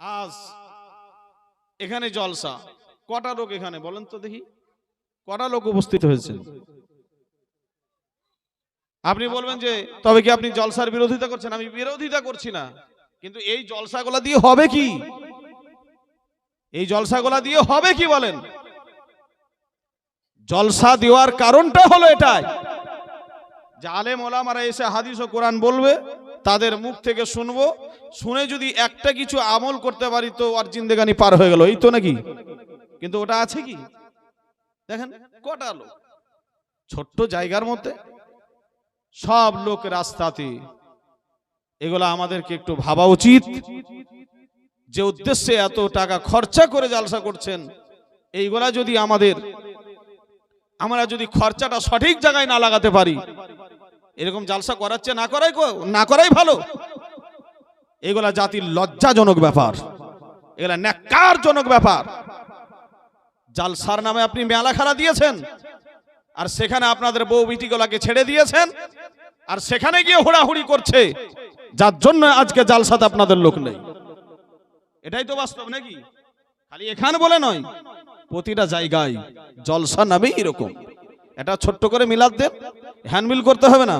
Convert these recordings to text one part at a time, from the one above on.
আজ এখানে জলসা। কটা লোক এখানে বলেন তো দেখি। কটা লোক উপস্থিত হয়েছে? আপনি বলবেন যে, তবে কি আপনি জলসার বিরোধিতা করছেন? আমি বিরোধিতা করছি না। কিন্তু এই জলসাগুলা দিয়ে হবে কি? এই জলসাগুলা দিয়ে হবে কি বলেন? জলসা দেওয়ার কারণটা হলো এটাই। যে আলেম ওলামারা এসে হাদিস ও কোরআন বলবে তাদের মুখ থেকে শুনব। শুনে যদি একটা কিছু আমল করতে পারি তো আর জিন্দেগানি পার হয়ে গেল। এই তো নাকি? কিন্তু ওটা আছে কি? দেখেন, কটা লোক? ছোট্ট জায়গার মধ্যে। সব লোক রাস্তাতে। এগুলো আমাদেরকে একটু ভাবা উচিত যে উদ্দেশ্যে এত টাকা খরচা করে জালসা করছেন। এইগুলা যদি আমাদের আমরা যদি খরচাটা সঠিক জায়গায় না লাগাতে পারি এরকম জালসা করাচ্ছে, না করাই না করাই ভালো। এগুলা জাতির লজ্জাজনক ব্যাপার। এগুলা ন্যাক্কারজনক ব্যাপার। জালসার নামে আপনি মেলা খেলা দিয়েছেন, আর সেখানে আপনাদের বউ বিটিগুলাকে ছেড়ে দিয়েছেন, আর সেখানে গিয়ে হুড়াহুড়ি করছে। যার জন্য আজকে জালসাতে আপনাদের লোক নেই। এটাই তো বাস্তব নাকি? খালি এখানে বলে নয়, প্রতিটা জায়গায় জলসা নামেই এরকম। এটা ছোট্ট করে মিলাদ দেন হ্যান্ডমিল করতে হবে না।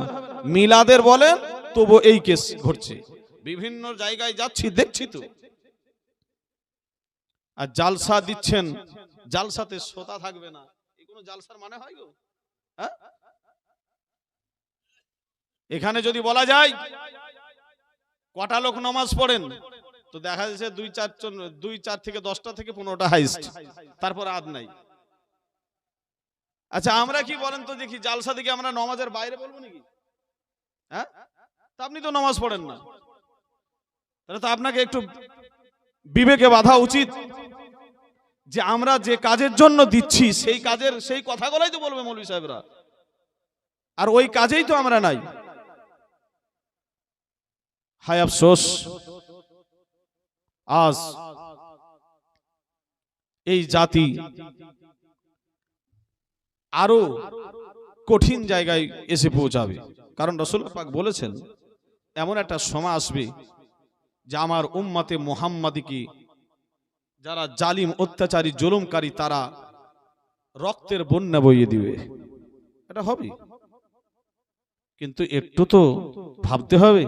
মিলাদের বলেন, তবু এই কেস ঘটছে। বিভিন্ন জায়গায় যাচ্ছি, দেখছি তো। আর জালসা দিচ্ছেন, জালসাতে শ্রোতা থাকবে না। এই কোনো জালসার মানে হয় গো? হ্যাঁ? এখানে যদি বলা যায়, কটা লোক নমাজ পড়েন, তো দেখা যাচ্ছে দুই চার জন দুই চার থেকে দশটা থেকে পনেরোটা হাইস্ট। তারপর আদ নাই। আচ্ছা আমরা কি বলেন তো দেখি, জালসা থেকে আমরা নমাজের বাইরে বলব নাকি? হ্যাঁ? তা আপনি তো নমাজ পড়েন না। তাহলে তো আপনাকে একটু বিবেকে বাধা উচিত যে আমরা যে কাজের জন্য দিচ্ছি, সেই কাজের, সেই কথাগুলোই তো বলবে মৌলভী সাহেবরা। আর ওই কাজেই তো আমরা নাই। হায় আফসোস। আজ এই জাতি আরও কঠিন জায়গায় এসে পৌঁছাবে। কারণ রসুল পাক বলেছেন, এমন একটা সময় আসবে যে আমার উম্মাতে মোহাম্মদীকে, যারা জালিম, অত্যাচারী, জুলুমকারী, তারা রক্তের বন্যা বইয়ে দিবে। এটা হবে। কিন্তু একটু তো ভাবতে হবে।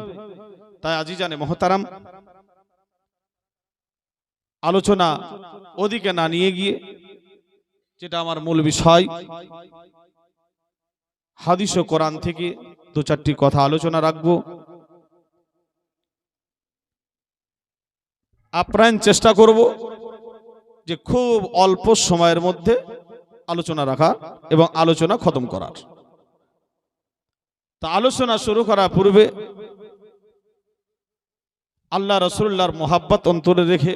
তাই আজি জানে মহতারাম, আলোচনা ওদিকে না নিয়ে গিয়ে যেটা আমার মূল বিষয়। হাদিস ও কোরআন থেকে দু চারটি কথা আলোচনা রাখব। আপ্রাণ চেষ্টা করব যে খুব অল্প সময়ের মধ্যে আলোচনা রাখা এবং আলোচনা খতম করার। তা আলোচনা শুরু করার পূর্বে আল্লাহ রসুল্লাহর মোহাব্বত অন্তরে রেখে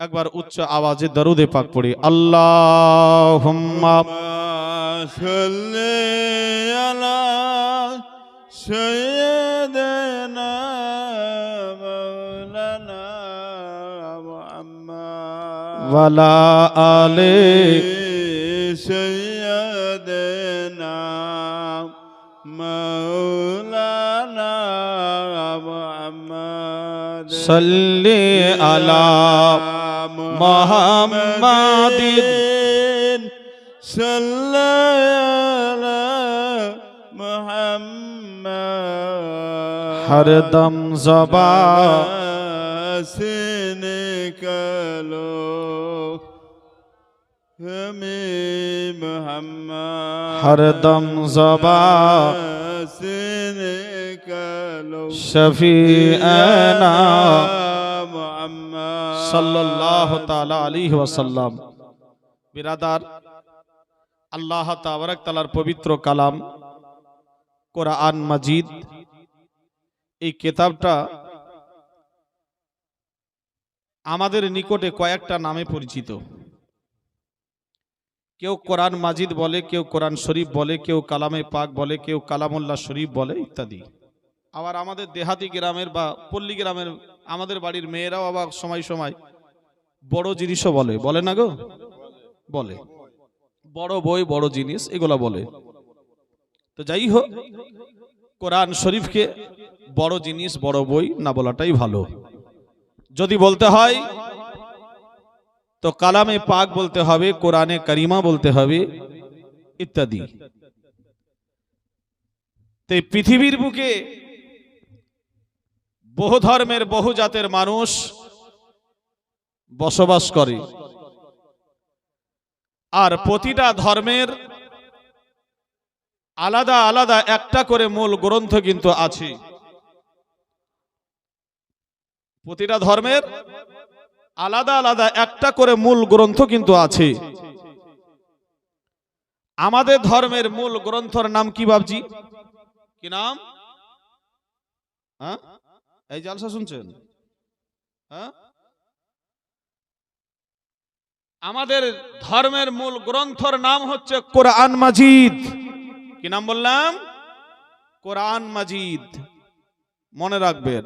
একবার উচ্চ আওয়াজে দরুদে পাক পড়ি আল্লাহ ওয়ালা আলে সৈয়দনা মৌলানা মুহাম্মদ সাল্লি আলা محمد صلى على محمد هر دم زبا سے نکلو محمد ہر دم زبا سے نکلو شفیعنا ওয়াসাল্লাম। বিরাদার, আল্লাহ তাআলার পবিত্র কালাম, কোরআন মাজিদ, এই কেতাবটা আমাদের নিকটে কয়েকটা নামে পরিচিত। কেউ কোরআন মাজিদ বলে, কেউ কোরআন শরীফ বলে, কেউ কালামে পাক বলে, কেউ কালামুল্লাহ শরীফ বলে, ইত্যাদি। আবার আমাদের দেহাতি গ্রামের বা পল্লী গ্রামের আমাদের বাড়ির মেয়েরাও আবার সময় সময় বড় জিনিসও বলে। বলে না গো? বলে। বড় বই, বড় জিনিস, এগুলা বলে। তো যাই হোক, কোরআন শরীফকে বড় জিনিস, বড় বই না বলাটাই ভালো। যদি বলতে হয়, তো কালামে পাক বলতে হবে, কোরআনে করিমা বলতে হবে, ইত্যাদি। তো পৃথিবীর বুকে বহু ধর্মের, বহু জাতের মানুষ বসবাস করে। আর প্রতিটা ধর্মের আলাদা আলাদা একটা করে মূল গ্রন্থ কিন্তু আছে। প্রতিটা ধর্মের আলাদা আলাদা একটা করে মূল গ্রন্থ কিন্তু আছে। আমাদের ধর্মের মূল গ্রন্থর নাম কি বাবজি কি নাম? হ্যাঁ? এই জালসা শুনছেন? হ্যাঁ? আমাদের ধর্মের মূল গ্রন্থর নাম হচ্ছে কোরআন মাজিদ। কি নাম বললাম? কোরআন মাজিদ। মনে রাখবেন।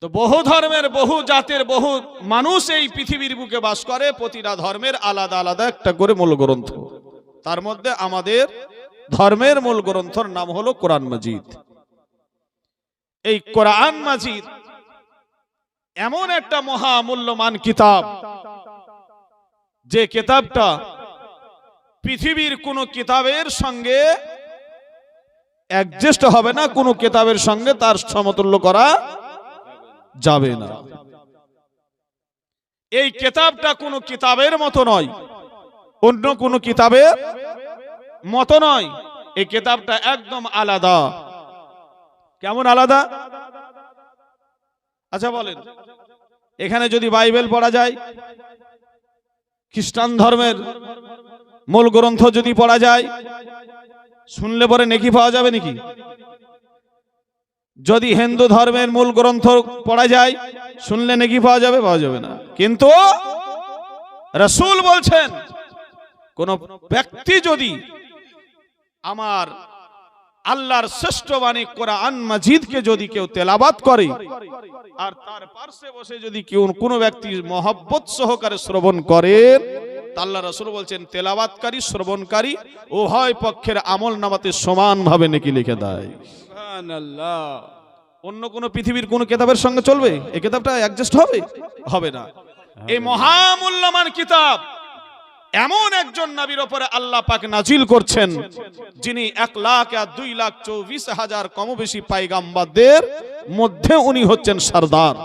তো বহু ধর্মের, বহু জাতের, বহু মানুষ এই পৃথিবীর বুকে বাস করে। প্রতিটা ধর্মের আলাদা আলাদা একটা করে মূল গ্রন্থ। তার মধ্যে আমাদের ধর্মের মূল গ্রন্থর নাম হলো কোরআন মাজিদ। এই কোরআন মাজিদ এমন একটা মহামূল্যমান কিতাব যে কিতাবটা পৃথিবীর কোন কিতাবের সঙ্গে অ্যাডজাস্ট হবে না, কোন কিতাবের সঙ্গে তার সমতুল্য করা যাবে না। এই কিতাবটা কোনো কিতাবের মতো নয়, অন্য কোনো কিতাবের মতো নয়। এই কিতাবটা একদম আলাদা। কেমন আলাদা? আচ্ছা বলেন, এখানে যদি বাইবেল পড়া যায়, খ্রিস্টান ধর্মের মূল গ্রন্থ যদি পড়া যায়, শুনলে পরে নেকি পাওয়া যাবে নাকি? যদি হিন্দু ধর্মের মূল গ্রন্থ পড়া যায়, শুনলে নেকি পাওয়া যাবে? পাওয়া যাবে না। কিন্তু রসুল বলছেন, কোন ব্যক্তি যদি আমার আল্লাহর শ্রেষ্ঠ বাণী কোরআন মাজিদকে যদি কেউ তেলাবাত করে আর তার পার্শ্বে বসে যদি কেউ কোনো ব্যক্তি মহব্বত সহকারে শ্রবণ করেন আল্লাহ রসুল বলছেন তেলাবাতকারী শ্রবণকারী উভয় পক্ষের আমল নামাতে সমানভাবে নাকি লিখে দেয়। সুবহানাল্লাহ। অন্য কোন পৃথিবীর কোন কিতাবের সঙ্গে চলবে? এই কিতাবটা অ্যাডজাস্ট হবে? হবে না। এই মহামূল্যমান কিতাব এমন একজন নবীর ওপরে আল্লাহ পাক নাজিল করছেন যিনি এক লাখ আর দুই লাখ চৌবিশ হাজার কম বেশি পাইগাম্বাদের মধ্যে উনি হচ্ছেন সর্দার।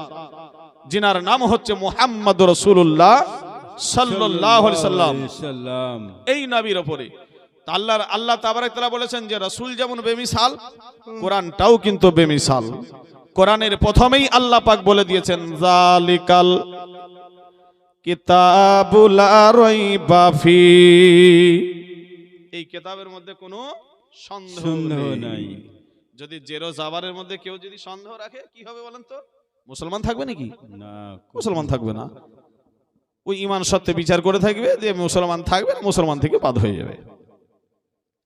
যিনার নাম হচ্ছে মোহাম্মদ রসুল্লাহ সাল্লাহ সাল্লাম। এই নবীর ওপরে। আল্লাহর আল্লাহ তাবারাক তাআলা বলেছেন যে রাসূল যেমন বেমিসাল কোরআনটাও কিন্তু বেমিসাল। কোরআনের প্রথমেই আল্লাহ পাক বলে দিয়েছেন জালিকাল কিতাবুল লা রাইবা ফি। এই কিতাবের মধ্যে কোনো সন্দেহ নেই। যদি জেরো জাবারের মধ্যে কেউ যদি সন্দেহ রাখে কি হবে বলেন তো? মুসলমান থাকবে নাকি? না মুসলমান থাকবে না। ওই ইমান সত্ত্বে বিচার করে থাকবে যে মুসলমান থাকবে মুসলমান থেকে বাদ হয়ে যাবে।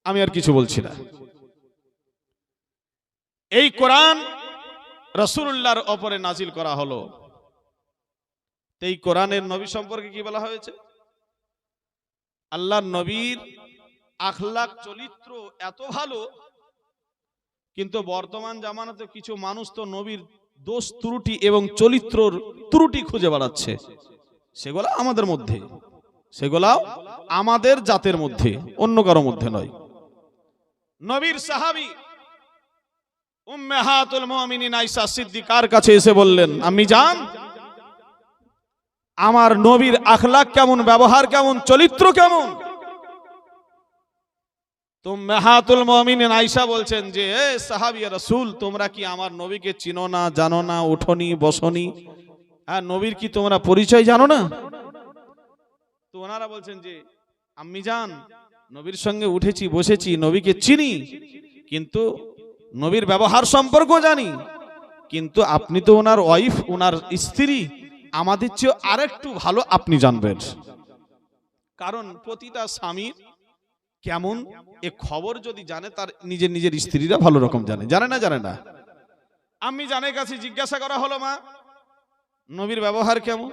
আমি আর কিছু বলছি না। এই কোরআন রসুল্লাহর অপরে নাজিল করা হলো। এই কোরআনের নবী সম্পর্কে কি বলা হয়েছে? আল্লাহ নবীর আখলাক চরিত্র এত ভালো, কিন্তু বর্তমান জামানাতে কিছু মানুষ তো নবীর দোষ, ত্রুটি এবং চরিত্রর ত্রুটি খুঁজে বেড়াচ্ছে। সেগুলা আমাদের মধ্যে। সেগুলাও আমাদের জাতের মধ্যে, অন্য কারও মধ্যে নয়। নবীর সাহাবী উম্মাহাতুল মুমিনিন আয়েশা সিদ্দিকার কাছে এসে বললেন আমি জান আমার নবীর আখলাক কেমন, ব্যবহার কেমন, চরিত্র কেমন? তো মেহাতুল মমিনিন আয়েশা বলছেন যে, এ সাহাবিয়া রাসূল, তোমরা কি আমার নবীকে চিনো না, জানো না উঠোনি বসনি? আর নবীর কি তোমরা পরিচয় জানো না? তো ওনারা বলছেন যে, আম্মি জান, নবীর সঙ্গে উঠেছি, বসেছি, নবীকে চিনি, কিন্তু নবীর ব্যবহার সম্পর্ক জানি, কিন্তু আপনি তো ওনার ওয়াইফ, ওনার স্ত্রী আমাদের চেয়ে আরেকটু ভালো আপনি জানবেন। কারণ প্রতিটা স্বামীর কেমন, এ খবর যদি জানে, তার নিজের নিজের স্ত্রীরা ভালো রকম জানে। জানে না জানে না? আমি জানের কাছে জিজ্ঞাসা করা হলো, মা, নবীর ব্যবহার কেমন?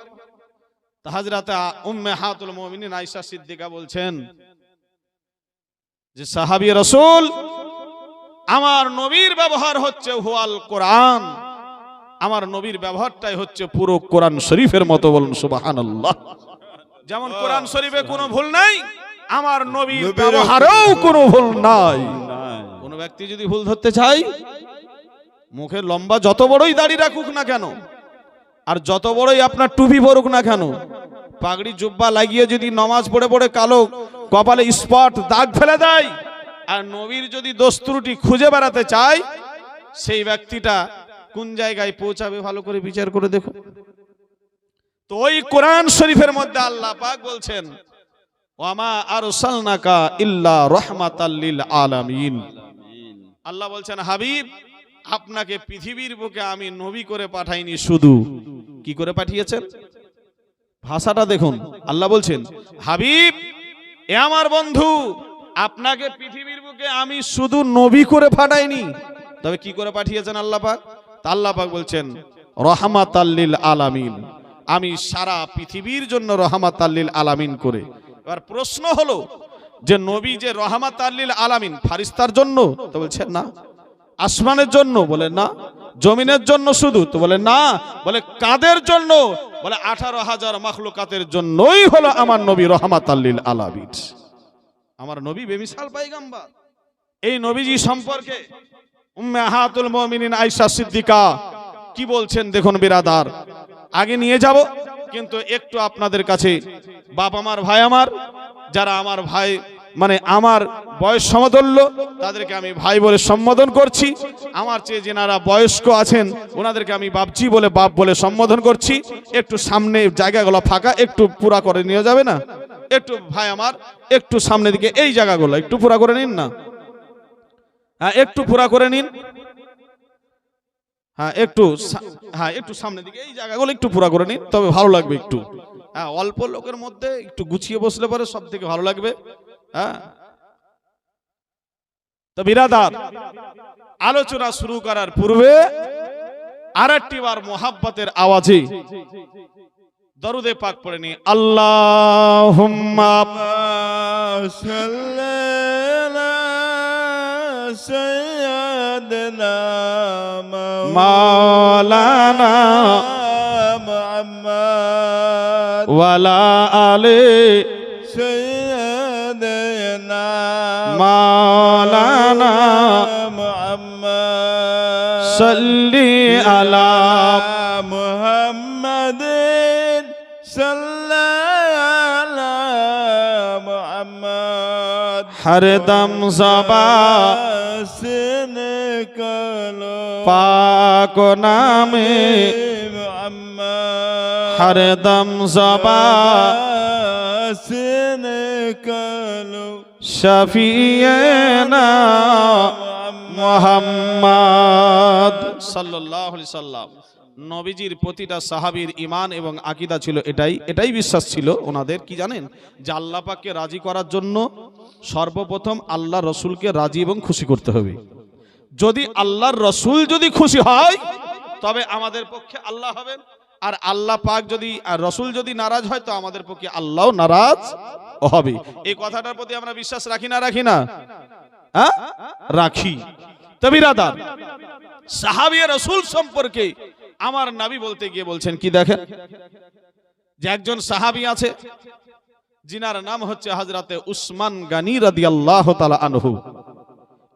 তাহাজরাতে উম্মে হাতুল মুমিনিন আয়েশা সিদ্দিকা বলছেন যে, সাহাবী রাসূল, আমার নবীর ব্যবহার হচ্ছে হুয়াল কোরআন। আমার নবীর ব্যবহারটাই হচ্ছে পুরো কোরআন শরীফের মতো বলুন সুবহানাল্লাহ যেমন কোরআন শরীফে কোনো ভুল নাই আমার নবীর ব্যবহারেও কোনো ভুল নাই। কোন ব্যক্তি যদি ভুল ধরতে চায় মুখে লম্বা যত বড়ই দাড়ি রাখুক না কেন আর যত বড়ই আপনার টুপি পরুক না কেন পাগড়ি জুব্বা লাগিয়ে যদি নমাজ পড়ে পড়ে কালো কপালে স্পট দাগ ফেলে দেয় আর নবীর যদি দোষ ত্রুটি খুঁজে বেড়াতে চায় সেই ব্যক্তিটা কোন জায়গায় পৌঁছাবে ভালো করে বিচার করে দেখো। তো ওই কোরআন শরীফের মধ্যে আল্লাহ পাক বলছেন, ওয়ামা আরসালনাকা ইল্লা লিল আলামিন। আল্লাহ বলছেন, হাবিব, আপনাকে পৃথিবীর বুকে আমি নবী করে পাঠাইনি শুধু। কি করে পাঠিয়েছেন? ভাষাটা দেখুন। আল্লাহ বলছেন, হাবিব, এ আমার বন্ধু, আপনাকে পৃথিবীর বুকে আমি শুধু নবী করে পাঠাইনি। তবে কি করে পাঠিয়েছেন আল্লাহ পাক? পাক বলছেন রহমাত আল্লিল আলামিন। আমি সারা পৃথিবীর জন্য রহমাত আল্লিল আলামিন করে। এবার প্রশ্ন হলো, যে নবী যে রহমাত আল্লিল আলামিন, ফারিস্তার জন্য? তো বলছেন না। আসমানের জন্য? বলে, না। জমিনের জন্য শুধু? তো বলে, না। বলে, কাদের জন্য? বলে, আঠারো হাজার মাখলুকাতের জন্যই হলো আমার নবী রহমাত আল্লিল আলামিন। আমার নবী বেমিসাল পাইগাম্বা এই নবীজি সম্পর্কে উম্মে আহাতুল মুমিনিন আয়েশা সিদ্দিকা। কি বলছেন দেখুন বিরাদার। আগে নিয়ে যাব, কিন্তু একটু আপনাদের কাছে বাপ আমার, ভাই আমার, যারা আমার ভাই মানে আমার বয়স সমতুল্য, তাদেরকে আমি ভাই বলে সম্বোধন করছি। আমার চেয়ে যেনারা বয়স্ক আছেন, ওনাদেরকে আমি বাপজি বলে, বাপ বলে সম্বোধন করছি। একটু সামনে জায়গাগুলো ফাঁকা, একটু পুরা করে নিয়ে যাবে না? একটু ভাই আমার, একটু সামনে দিকে, এই জায়গাগুলো, একটু পুরা করে নিন না? হ্যাঁ একটু পুরা করে নিন। হ্যাঁ একটু হ্যাঁ একটু সামনের দিকে, এই জায়গাগুলো একটু পুরা করে নিন, তবে ভালো লাগবে একটু। হ্যাঁ অল্প লোকের মধ্যে একটু গুছিয়ে বসলে পরে সব থেকে ভালো লাগবে। হ্যাঁ। তো বিরাদার, আলোচনা শুরু করার পূর্বে আর একটি বার মোহাব্বতের আওয়াজে দরুদে পাক পড়ে নি আল্লাহ سيدنا مولانا محمد ولا آل سيدنا مولانا محمد صل على محمد صلى على محمد ہر دم زبان से निकलो पाक नाम हरदम सबा से निकलो शफीना मोहम्मद सल्लल्लाहु अलैहि वसल्लम নবীজির প্রতিটা সাহাবীর ইমান এবং আকীদা ছিল এটাই এটাই বিশ্বাস ছিল ওনাদের, কি জানেন? যে আল্লাহ পাককে রাজি করার জন্য সর্বপ্রথম আল্লাহ রসুলকে রাজি এবং খুশি করতে হবে। যদি আল্লাহর রসুল যদি খুশি হয়, তবে আমাদের পক্ষে আল্লাহ হবেন। আর আল্লাহ পাক যদি, আর রসুল যদি নারাজ হয়, তো আমাদের পক্ষে আল্লাহ নারাজ হবে। এই কথাটার প্রতি আমরা বিশ্বাস রাখি না রাখি না? হ্যাঁ? রাখি। তবিরাদার সাহাবিয়া রসুল সম্পর্কে আমার নাবি বলতে গিয়ে বলছেন, কি দেখেন? যে একজন সাহাবি আছে, জিনার নাম হচ্ছে হাজরাতে উসমান গানি রাদিয়াল্লাহ তাআলা আনহু।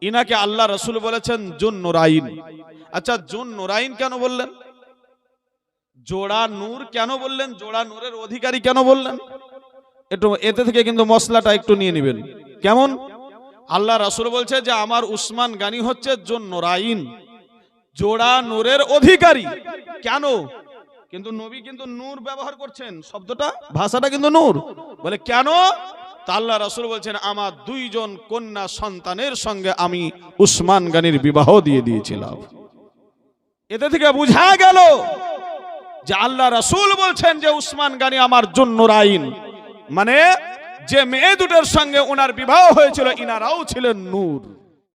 ইনাকে আল্লাহ রসুল বলেছেন, জুন নুরাইন। আচ্ছা জুন নুরাইন কেন বললেন? জোড়া নূর কেন বললেন? জোড়া নূরের অধিকারী কেন বললেন? একটু এতে থেকে কিন্তু মশলাটা একটু নিয়ে নেবেন। কেমন? আল্লাহ রাসূল বলছে যে, আমার উসমান গানি হচ্ছে জুন নুরাইন। জোড়া নূরের অধিকারী। কেন? কিন্তু নবী কিন্তু নূর ব্যবহার করছেন। শব্দটা? ভাষাটা কিন্তু নূর। বলে, কেন? তা আল্লাহ রাসূল বলছেন, আমার দুইজন কন্যা সন্তানের সঙ্গে আমি উসমান গানির বিবাহ দিয়ে দিয়েছিলাম। এতে থেকে বুঝা গেল যে আল্লাহ রাসূল বলছেন যে উসমান গানি আমার জন্য রাইন। মানে যে মেয়ে দুটোর সঙ্গে ওনার বিবাহ হয়েছিল, ইনারাও ছিলেন নূর।